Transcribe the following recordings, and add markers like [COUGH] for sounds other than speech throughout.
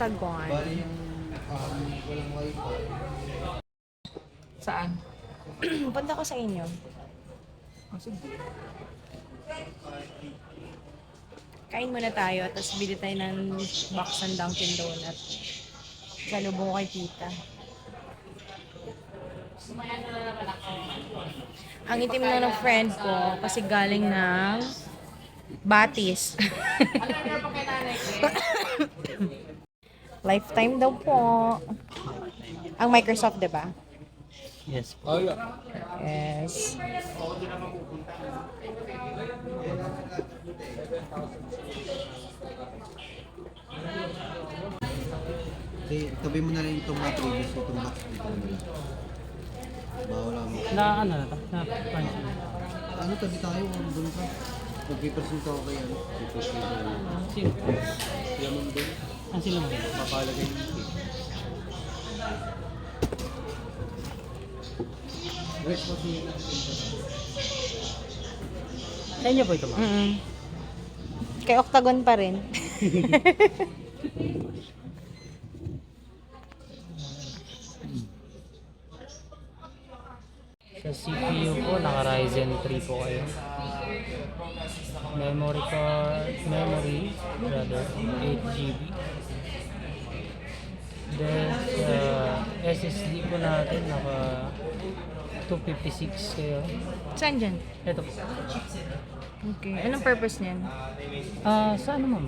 Yung um, walang wifi. Saan? [CLEARS THROAT] Punta ko sa inyo. Sige. Kain muna tayo, tapos bili tayo ng box ng Dunkin Donut. Salubong kay tita. Ang itim na ng friend ko kasi galing ng Batis. [LAUGHS] Lifetime daw po. Ang Microsoft, di ba? Yes. Oh, yeah. Yes. Okay, tabi mo na rin itong mga previous itong box dito. Bawal lang. Na ano na to? Na punch. Ano tabi tayo? Ano doon ka? Magpipresent ako kay ano? Sino? Sila mo doon. Ang sino mo? Papalagay yung cake. Rest mo si Sa inyo po ito ma'am? Mm Kay Octagon pa rin. [LAUGHS] Sa CPU po, naka Ryzen 3 po kayo. Memory card, memory, rather, 8 GB. Then, sa SSD po natin, naka 256 kayo. Saan dyan? Ito po. Okay. Anong purpose niyan? Ah, sa ano ma'am?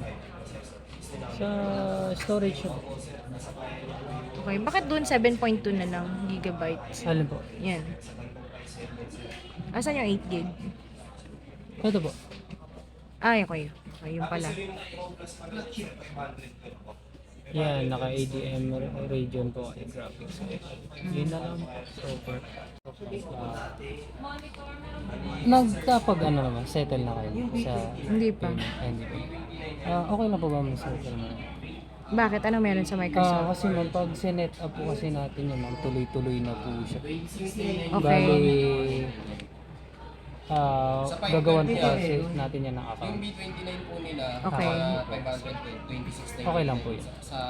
Sa storage po. Okay. Bakit doon 7.2 na lang gigabytes? Alin po? Yan. Asan yung 8 gig? Ito po. Ay, okay. Okay, yun pala. Yan, naka ADM region po ay graphics. Yun na lang. Super. Nagkapag ano naman, settle na kayo sa Hindi pa. Ay, hindi pa. Ah, okay lang po ba mag-settle na? Bakit? Anong meron sa Ah, Microsoft? kasi ma'am, pag sinet up po kasi natin yun, ma'am, tuloy-tuloy na po siya. Okay. Bali, ah, gagawan po kasi natin yan ng account. Okay. Okay lang po yun.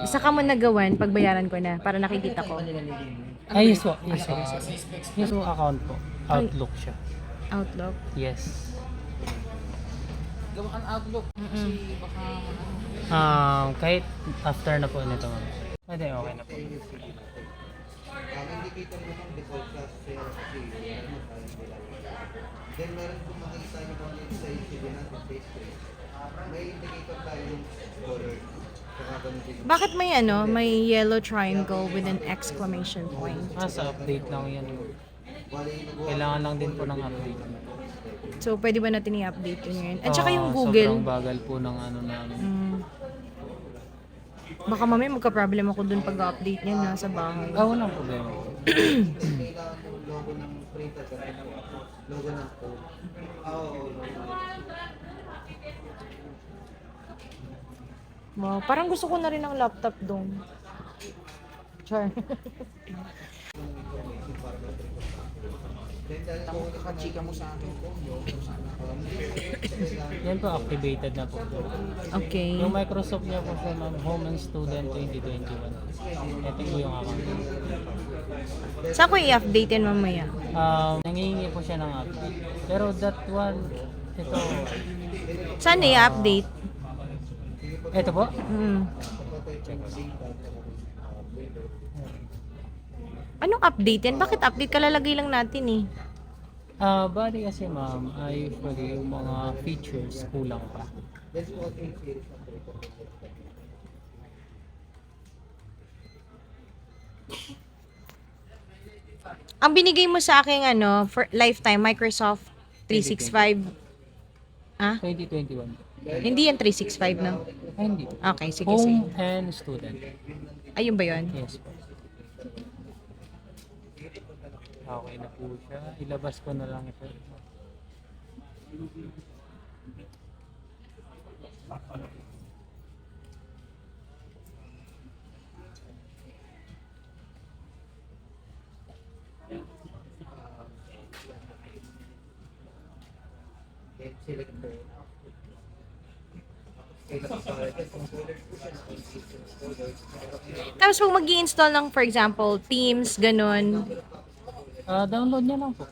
Isa ka mo nagawan, pagbayaran ko na, para nakikita ko. Ay, yes po. Yes po. Yes po, account po. Outlook siya. Outlook. Yes. Gawa ang outlook. Mm-mm. Um, kahit after na po nito, ma'am. Pwede, okay na po. Indicator mo ng default class zero kasi meron mo tayo nila. Then meron kung makikita nyo kung ano sa ECD natin face trace. May indicator tayo yung color. Bakit may ano, may yellow triangle with an exclamation point? Ah, sa update lang yan. Kailangan lang din po ng update. So, pwede ba natin i-update yun ngayon? At saka yung Ah, Google. Sobrang bagal po ng ano namin. Mm. Baka mamaya magka-problem ako dun pag-update niya na sa bahay. Ah, walang problema. Kailangan yung logo ng printer kasi logo ng. Ah, Oo. Wow, parang gusto ko na rin ng laptop doon. Char. Ako kakachika mo sa akin ko, Yan po, activated na po. okay. Yung Microsoft niya po ma'am, Home and Student 2021. Ito po yung account. Saan ko i-update yan mamaya? Um, nangihingi po siya ng update. Pero that one, ito, Saan i-update? ito po. Mm. Anong update yan? Bakit update? Kalalagay lang natin eh. Ah, bali kasi ma'am, ay usually yung mga features kulang pa. Ang binigay mo sa akin ano, for lifetime Microsoft 365. Ah? 2021. Hindi yan 365 no? Ay, hindi. Okay, sige, sige. Home and Student. Ayun ba yun? Yes po. Okay na po siya. Ilabas ko na lang ito. Tapos pag mag install ng, for example, Teams, ganun, Ah, download niya lang po.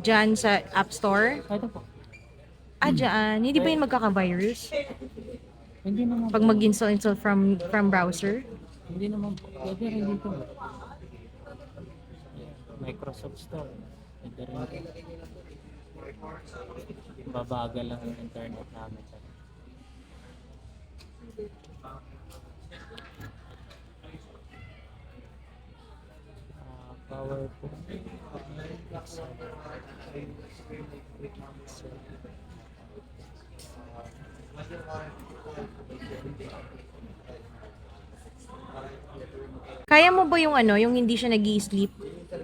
dyan sa App Store, Ito po. ah, dyan, hindi ba yun magkaka-virus? Hindi naman Pag mag-install install from from browser? Hindi naman po. Pwede rin dito. Microsoft Store. Pwede rin. Babagal lang yung internet namin. Power po. Kaya mo ba yung ano, yung hindi siya nag sleep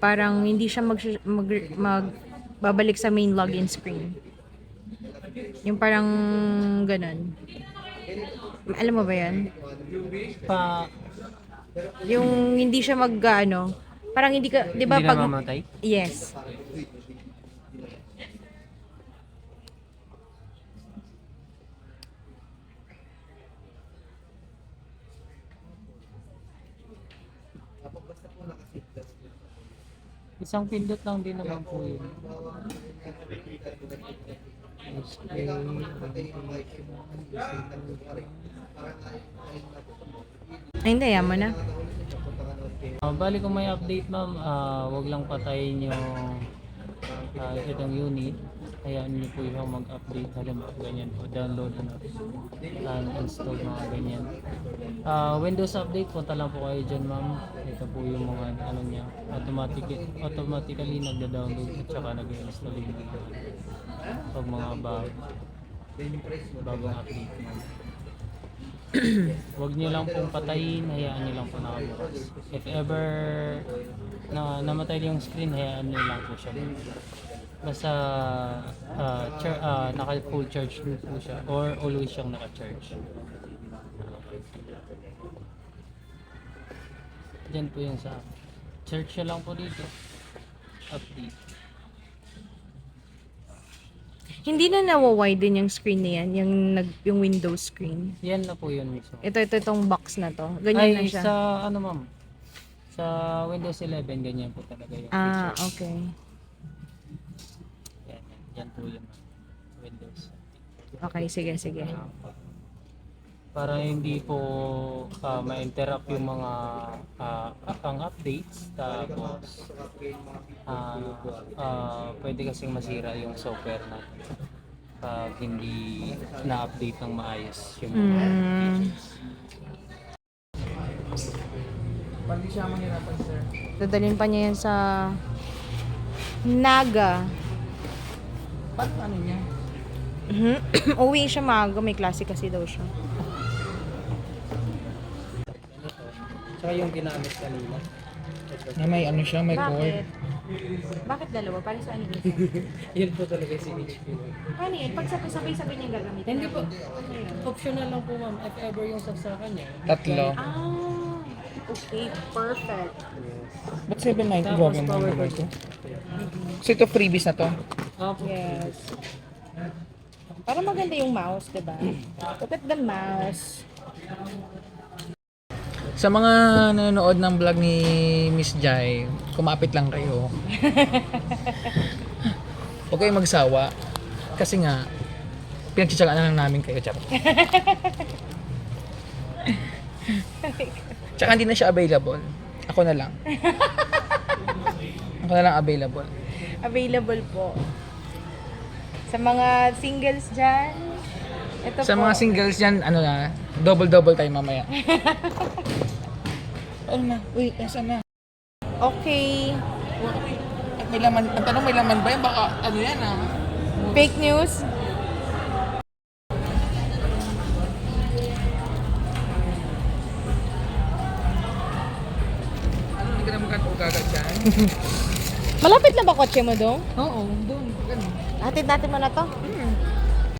Parang hindi siya mag, mag, mag babalik sa main login screen. Yung parang ganun. Alam mo ba yan? Pa, Yung hindi siya mag ano, parang hindi ka, 'di ba hindi pag na mamatay? Yes. Isang pindot lang din naman po yun. Display. Ay, hindi, yaman na. Ah, bali kung may update ma'am, ah, wag lang patayin yung ah, itong unit. Hayaan niyo po yung mag-update. Halimbawa, ganyan po. Download na and install mga ganyan. Ah, Windows update, punta lang po kayo dyan ma'am. Ito po yung mga ano niya. Automatic, automatically nagda-download at saka nag-install yung mga pag mga bag, bagong update ma'am. [CLEARS THROAT] Huwag niyo lang pong patayin, hayaan niyo lang po nakabukas. If ever na namatay yung screen, hayaan niyo lang po siya. Basta uh, char- ah, naka full charge po siya or always siyang naka-charge. Diyan po yung sa siya lang po dito. Update. Hindi na nawa-widen yung screen na yan, yung, nag, yung Windows screen. Yan na po yun mismo. Ito, ito, itong box na to. Ganyan na Ay, siya. sa ano ma'am? Sa Windows 11, ganyan po talaga yung Ah, feature. okay. Yan, yan, po yun. ma'am. Windows. Okay, sige, sige. Para hindi po ah, ma-interrupt yung mga ah, ang updates tapos ah, ah, pwede kasing masira yung software natin pag hindi na-update ng maayos yung mga Mm. Dadalhin pa niya yan sa Naga. Paano ano niya? [CLEARS THROAT] Mhm. Uwi siya maaga, may klase kasi daw siya. Tsaka yung ginamit kanina. Na may ano siya, may cord. Bakit? Bakit dalawa? Para saan yun? [LAUGHS] Yun po talaga si HP. Paano yun? Pag sabay-sabay niya gagamitin. Hindi po. Optional lang po ma'am. If ever yung saksakan niya. Tatlo. Ah, okay, perfect. Ba't 790 Tapos power cord. ko? Kasi ito freebies na to. Opo. Yes. Para maganda yung mouse, diba? Look at the mouse. Sa mga nanonood ng vlog ni Miss Jai, kumapit lang kayo. [LAUGHS] Kayong magsawa. Kasi nga, pinagtsatsagaan na lang namin kayo, Chap. [LAUGHS] Tsaka hindi na siya available. Ako na lang. Ako na lang available. Available po. Sa mga singles dyan, ito Sa po. mga singles yan, ano na, double-double tayo mamaya. [LAUGHS] ano na? Uy, nasa na? Okay. At may laman, ang tanong may laman ba yan? Baka ano yan ah. Fake news. Ano, hindi ka na magkakagad dyan? [LAUGHS] Malapit na ba kotse mo dong? Oo, doon. Ganun. Hatid natin mo na to.